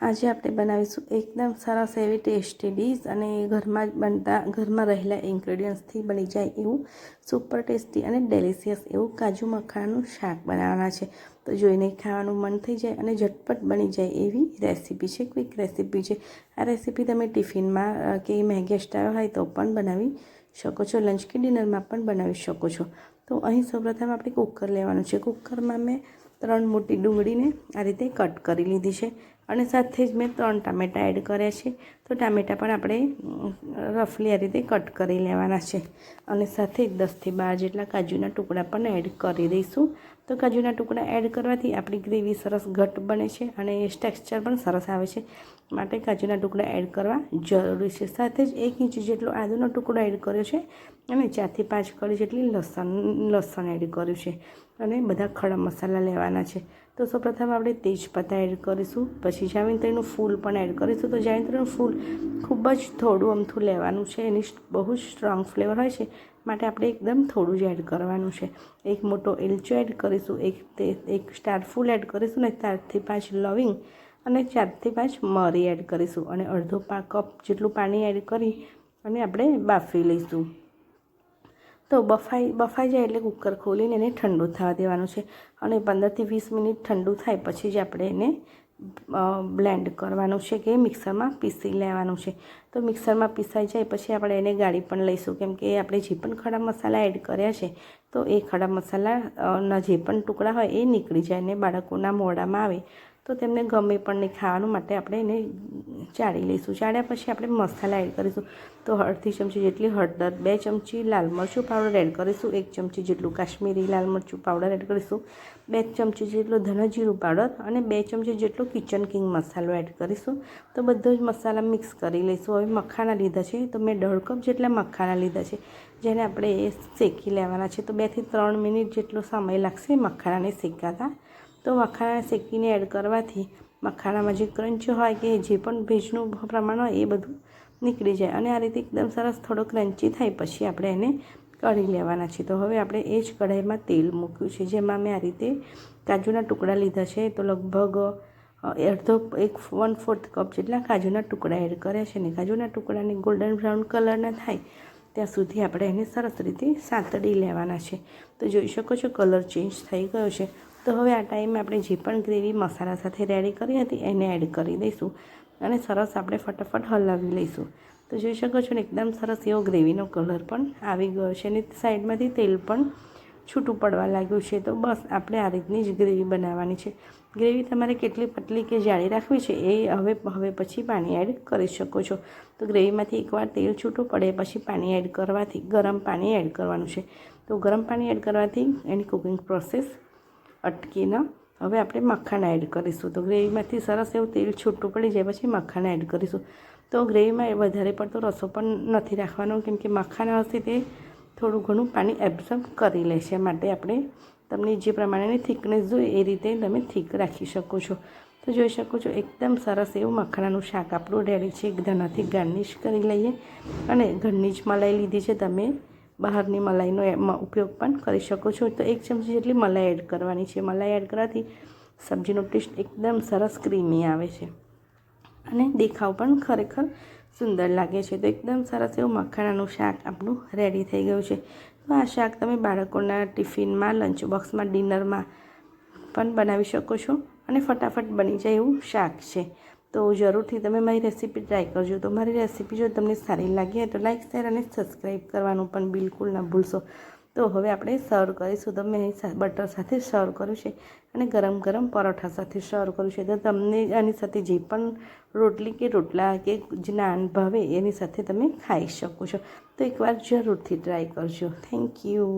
આજે આપણે બનાવીશું એકદમ સરસ એવી ટેસ્ટી ડીશ અને ઘરમાં જ બનતા, ઘરમાં રહેલા ઇન્ગ્રેડિયન્ટ્સથી બની જાય એવું સુપર ટેસ્ટી અને ડેલિશિયસ એવું કાજુ મખાણાનું શાક બનાવવાના છે. તો જોઈને ખાવાનું મન થઈ જાય અને ઝટપટ બની જાય એવી રેસીપી છે ક્વિક રેસીપી છે. આ રેસીપી તમે ટિફિનમાં કે મેગી આવ્યો હોય તો પણ બનાવી શકો છો લંચ કે ડિનરમાં પણ બનાવી શકો છો. તો અહીં સૌપ્રથમ આપણે કુકર લેવાનું છે. કુકરમાં મેં ત્રણ મોટી ડુંગળીને આ રીતે કટ કરી લીધી છે. અને સાથે જ મેં ત્રણ ટામેટાં એડ કર્યા છે. તો ટામેટાં પણ આપણે રફલી આ રીતે કટ કરી લેવાના છે. અને સાથે દસથી બાર જેટલા કાજુના ટુકડા પણ એડ કરી દઈશું. તો કાજુના ટુકડા એડ કરવાથી આપણી ગ્રેવી સરસ ઘટ બને છે અને ટેક્સચર પણ સરસ આવે છે. માટે કાજુના ટુકડા એડ કરવા જરૂરી છે. સાથે જ એક ઇંચ જેટલો આદુનો ટુકડો એડ કર્યો છે અને ચારથી પાંચ કળી જેટલી લસણ લસણ એડ કર્યું છે. અને બધા ખડા મસાલા લેવાના છે. તો સૌપ્રથમ આપણે તેજપત્તા એડ કરીશું. પછી જાવિત્રીનું ફૂલ પણ એડ કરીશું. તો જાવિત્રીનું ફૂલ ખૂબ જ થોડું અમથું લેવાનું છે. એની બહુ જ સ્ટ્રોંગ ફ્લેવર હોય છે. માટે આપણે એકદમ થોડું જ એડ કરવાનું છે. એક મોટો એલચો એડ કરીશું. એક તે, એક સ્ટાર ફૂલ એડ કરીશું. ને ચારથી પાંચ લવિંગ અને ચારથી પાંચ મરી એડ કરીશું. અને અડધો પા, કપ જેટલું પાણી એડ કરી અને આપણે બાફી લઈશું. તો બફાઈ બફાઈ જાય એટલે કુકર ખોલીને એને ઠંડુ થવા દેવાનું છે. અને પંદરથી વીસ મિનિટ ઠંડુ થાય પછી જ આપણે એને બ્લેન્ડ કરવાનું છે કે મિક્સરમાં પીસી લેવાનું છે. તો મિક્સરમાં પીસાઈ જાય પછી આપણે એને ગાળી પણ લઈશું. કેમ કે આપણે જે પણ ખડા મસાલા એડ કર્યા છે, તો એ ખડા મસાલાના જે પણ ટુકડા હોય એ નીકળી જાય ને બાળકોના મોઢામાં આવે. તો તેમને ગમે પણ નહીં. ખાવાનું માટે આપણે એને ચાળી લઈશું. ચાળ્યા પછી આપણે મસાલા એડ કરીશું. તો અડધી ચમચી જેટલી હળદર, બે ચમચી લાલ મરચું પાવડર એડ કરીશું. એક ચમચી જેટલું કાશ્મીરી લાલ મરચું પાવડર એડ કરીશું. બે ચમચી જેટલો ધનજીરું પાવડર અને બે ચમચી જેટલો કિચન કિંગ મસાલો એડ કરીશું. તો બધો જ મસાલા મિક્સ કરી લઈશું. હવે મખાના લીધા છે. તો મેં દોઢ કપ જેટલા મખાના લીધા છે. જેને આપણે શેકી લેવાના છે. તો બેથી ત્રણ મિનિટ જેટલો સમય લાગશે મખાનાને શેકાતા. તો મખાણા શેકીને એડ કરવાથી મખાણામાં જે ક્રંચ હોય કે જે પણ ભેજનું પ્રમાણ હોય એ બધું નીકળી જાય. અને આ રીતે એકદમ સરસ થોડો ક્રંચી થાય પછી આપણે એને કઢી લેવાના છે તો હવે આપણે એ જ કઢાઈમાં તેલ મૂક્યું છે. જેમાં મેં આ રીતે કાજુના ટુકડા લીધા છે. તો લગભગ અડધો એક વન ફોર્થ કપ જેટલા કાજુના ટુકડા એડ કર્યા છે. ને કાજુના ટુકડાને ગોલ્ડન બ્રાઉન કલરના થાય ત્યાં સુધી આપણે એને સરસ રીતે સાંતળી લેવાના છે. તો જોઈ શકો છો કલર ચેન્જ થઈ ગયો છે. તો હવે આ ટાઈમે આપણે જે પણ ગ્રેવી મસાલા સાથે રેડી કરી હતી એને એડ કરી દઈશું અને સરસ આપણે ફટાફટ હલાવી લઈશું. તો જોઈ શકો છો ને, એકદમ સરસ એવો ગ્રેવીનો કલર પણ આવી ગયો છે અને સાઈડમાંથી તેલ પણ છૂટું પડવા લાગ્યું છે. તો બસ, આપણે આ રીતની જ ગ્રેવી બનાવવાની છે. ગ્રેવી તમારે કેટલી પતલી કે જાળી રાખવી છે એ હવે હવે પછી પાણી એડ કરી શકો છો. તો ગ્રેવીમાંથી એકવાર તેલ છૂટું પડે પછી પાણી એડ કરવાથી, ગરમ પાણી એડ કરવાનું છે. તો ગરમ પાણી એડ કરવાથી એની કુકિંગ પ્રોસેસ અટકીને. હવે આપણે મખાણ એડ કરીશું. તો ગ્રેવીમાંથી સરસ એવું તેલ છૂટું પડી જાય પછી મખાણ એડ કરીશું. તો ગ્રેવીમાં વધારે પડતો રસો પણ નથી રાખવાનો, કેમ કે મખાના હશે તે થોડું ઘણું પાણી એબ્ઝર્વ કરી લેશે માટે આપણે તમને જે પ્રમાણેની થિકનેસ જોઈએ એ રીતે તમે થીક રાખી શકો છો. તો જોઈ શકો છો એકદમ સરસ એવું મખાણાનું શાક આપણું રેડી છે. ધનાથી ગાર્નિશ કરી લઈએ અને ઘરની જ મલાઈ લીધી છે તમે બહારની મલાઈનો ઉપયોગ પણ કરી શકો છો. તો એક ચમચી જેટલી મલાઈ એડ કરવાની છે. મલાઈ એડ કરવાથી સબ્જીનો ટેસ્ટ એકદમ સરસ ક્રીમી આવે છે. અને દેખાવ પણ ખરેખર સુંદર લાગે છે. તો એકદમ સરસ એવું મખાણાનું શાક આપણું રેડી થઈ ગયું છે. તો આ શાક તમે બાળકોના ટિફિનમાં લંચ બોક્સમાં ડિનરમાં પણ બનાવી શકો છો. અને ફટાફટ બની જાય એવું શાક છે. તો જરૂરથી તમે મારી રેસીપી ટ્રાય કરજો. તો મારી રેસીપી જો તમને સારી લાગી તો લાઇક શેર અને સબસ્ક્રાઈબ કરવાનું પણ બિલકુલ ના ભૂલશો. તો હવે આપણે સર્વ કરીશું. તો મેં બટર સાથે સર્વ કર્યું છે અને ગરમ ગરમ પરોઠા સાથે સર્વ કર્યું છે. તો તમને આની સાથે જે પણ રોટલી કે રોટલા કે જે નાન ભાવે એની સાથે તમે ખાઈ શકો છો. તો એકવાર જરૂરથી ટ્રાય કરજો. Thank you.